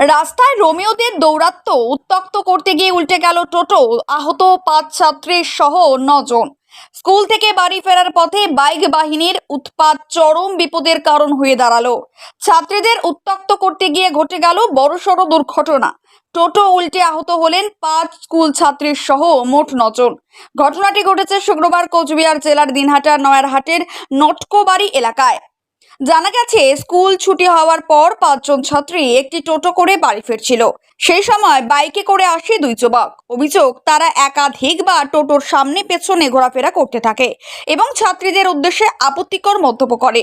রাস্তায় রোমিওদের দৌরাত্ম উত্তক্ত করতে গিয়ে উল্টে গেল টোটো। আহত পাঁচ ছাত্রীর সহ নজন। স্কুল থেকে বাড়ি ফেরার পথে বাইক বাহিনীর উৎপাত চরম বিপদের কারণ হয়ে দাঁড়াল। ছাত্রীদের উত্তক্ত করতে গিয়ে ঘটে গেল বড়সড় দুর্ঘটনা। টোটো উল্টে আহত হলেন পাঁচ স্কুল ছাত্রীর সহ মোট নজন। ঘটনাটি ঘটেছে শুক্রবার কোচবিহার জেলার দিনহাটার নয়ারহাটের নটকোবাড়ি এলাকায়। জানা গেছে, স্কুল ছুটি হওয়ার পর পাঁচজন ছাত্রী একটি টোটো করে বাড়ি ফিরছিল। সেই সময় বাইকে করে আসে দুই যুবক। অভিযোগ, তারা একাধিকবার টোটোর সামনে পেছনে ঘোরাফেরা করতে থাকে এবং ছাত্রীদের উদ্দেশ্যে আপত্তিকর মন্তব্য করে।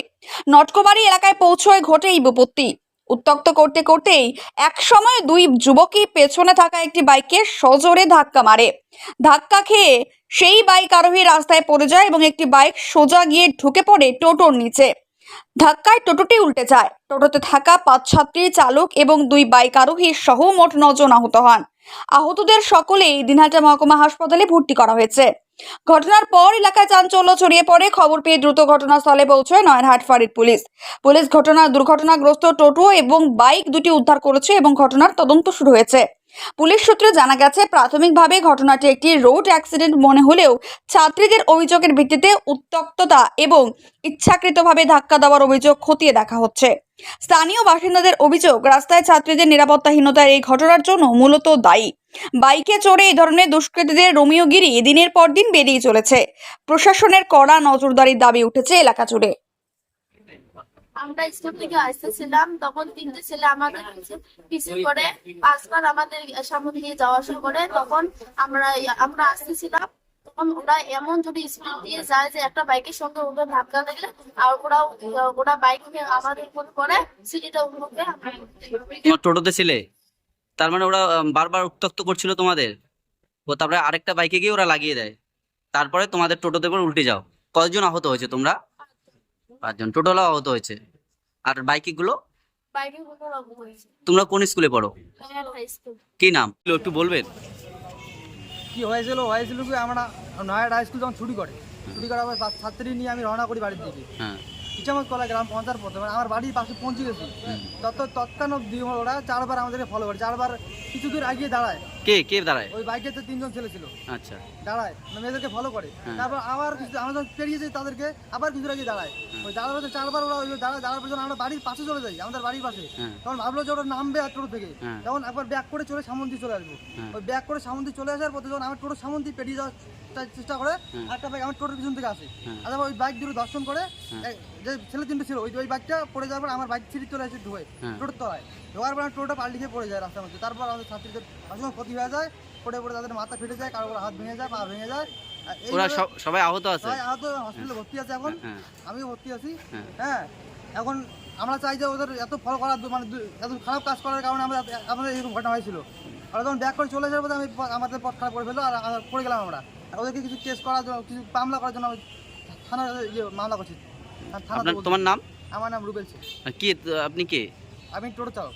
নটকোবাড়ি এলাকায় পৌঁছয় ঘটে এই বিপত্তি। উত্তক্ত করতে করতেই এক সময় দুই যুবকই পেছনে থাকা একটি বাইকে সজোরে ধাক্কা মারে। ধাক্কা খেয়ে সেই বাইক আরোহী রাস্তায় পড়ে যায় এবং একটি বাইক সোজা গিয়ে ঢুকে পড়ে টোটোর নিচে। ধাক্কায় টোটোটি উল্টে যায়। টোটোতে থাকা পাঁচ ছাত্রী, চালক এবং দুই বাইক আরোহী সহ মোট নজন আহত হন। আহতদের সকলেই দিনহাটা মহকুমা হাসপাতালে ভর্তি করা হয়েছে। ঘটনার পর এলাকায় চাঞ্চল্য ছড়িয়ে পড়ে। খবর পেয়ে দ্রুত ঘটনাস্থলে পৌঁছয় নয়নহাট ফাঁড়ির পুলিশ। পুলিশ ঘটনা দুর্ঘটনাগ্রস্ত টোটো এবং বাইক দুটি উদ্ধার করেছে এবং ঘটনার তদন্ত শুরু হয়েছে। পুলিশ সূত্রে জানা গেছে, প্রাথমিকভাবে ঘটনাটি একটি রোড অ্যাক্সিডেন্ট মনে হলেও ছাত্রীদের অভিযোগের ভিত্তিতে উত্তক্ততা এবং ইচ্ছাকৃতভাবে ধাক্কা দেওয়ার অভিযোগ খতিয়ে দেখা হচ্ছে। স্থানীয় বাসিন্দাদের অভিযোগ, রাস্তায় ছাত্রীদের নিরাপত্তাহীনতার এই ঘটনার জন্য মূলত দায়ী। বাইকে চড়ে এই ধরনের দুষ্কৃতীদের রোমিওগিরি দিনের পর দিন বেড়েই চলেছে। প্রশাসনের কড়া নজরদারির দাবি উঠেছে এলাকা জুড়ে। আমরা স্কুল থেকে আসতেছিলাম, তখন তিনটে ছেলে আমাদের পিছু করে, পাঁচবার আমাদের সামনে দিয়ে যাওয়া আসা করে, তখন আমরা আমরা আসতেছিলাম ওরা এমন যদি স্পিড দিয়ে যায় যে একটা বাইকের সঙ্গে ওদের ধাক্কা লাগলে আর ওরা ওরা বাইক আমাদের উপর করে সিটিটা টোটোতে ছিলে? তার মানে ওরা বারবার উত্তক্ত করছিল তোমাদের? ও তারপরে আরেকটা বাইকে গিয়ে ওরা লাগিয়ে দেয়। তারপরে তোমাদের টোটোতে করে উল্টে যাও। কতজন আহত হয়েছে তোমরা? পাঁচজন। টোটোলাও আহত হয়েছে। আর বাইকে গুলো? তোমরা কোন স্কুলে পড়ো? কি নাম? একটু বলবেন? কি হয়েছিল? হয়েছিল কি? আমরা নয়াটা হাই স্কুল যখন ছুটি করে ছুটি করার পর ছাত্রী নিয়ে আমি রওনা করি বাড়ির দিকে। হ্যাঁ। ইচ্ছামত কলা গ্রাম পৌঁছার পথে মানে আমার বাড়ির পাশে পৌঁছে গেছি। তত তৎক্ষণ দিয়ে ওরা চারবার আমাদেরকে ফলো করে। চারবার কিছু দূর আগিয়ে দাঁড়ায়। কে কে দাঁড়ায় ওই বাইকে তো তিনজন ছেলে ছিল আচ্ছা দাঁড়ায় মানে মেয়েদেরকে ফলো করে হ্যাঁ। তারপর আবার কিছু আমরা যখন পেরিয়ে যাই তাদেরকে আবার কিছু আগে দাঁড়ায় ওই দাঁড়াবার পর চারবার ওরা ওই দাঁড়ায় দাঁড়ার পর যখন আমরা বাড়ির পাশে চলে যাই আমাদের বাড়ির পাশে হ্যাঁ তখন ভাবলো যে ওরা নামবে আর টোটো থেকে হ্যাঁ। তখন একবার ব্যাক করে চলে সামন্তি চলে আসব হ্যাঁ। ওই ব্যাক করে সামন্তি চলে আসার পথে যখন আমার টোটো সামন্তি পেরিয়ে যাওয়ার চেষ্টা করে হ্যাঁ। একটা বাইক আমার টোটোর পিছন থেকে আসে হ্যাঁ। আর ওই বাইক দুটো দর্শন করে হ্যাঁ। যে ছেলে তিনটে ছিল ওই ওই বাইকটা পড়ে যাওয়ার পর আমার বাইক ছিঁড়ে চলে আসে ঢুকে হ্যাঁ। টোটোর তলায় ঢোকার পর টোটোটা পাল্টি খেয়ে পড়ে যায় রাস্তার মধ্যে তারপর আমাদের ছাত্রীদের অসংখ্য ক্ষতি হয়ে যায়? পড়ে পড়ে তাদের মাথা ফেটে যায় কারও হাত ভেঙে যায় পা ভেঙে যায়। ওরা সবাই আহত আছে? আহত হসপিটালে ভর্তি আছে এখন। হ্যাঁ আমিও ভর্তি আছি। হ্যাঁ। হ্যাঁ এখন আমরা চাই যে ওদের এত ফলো করার মানে এত খারাপ কাজ করার কারণে আমরা আমাদের এরকম ঘটনা হয়েছিল। আর যখন ব্যাক করে চলে যাওয়ার পথে আমি আমাদের পথ খারাপ করে ফেলল আর পড়ে গেলাম আমরা। ওদেরকে কিছু কেস করার জন্য কিছু মামলা করার জন্য আমি থানার ইয়ে মামলা করছি। তোমার নাম? আমার নাম রুবেল শেখ। কি আপনি কে? আমি টোটো চালক।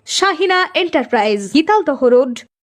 Shahina enterprise Gitaldaha road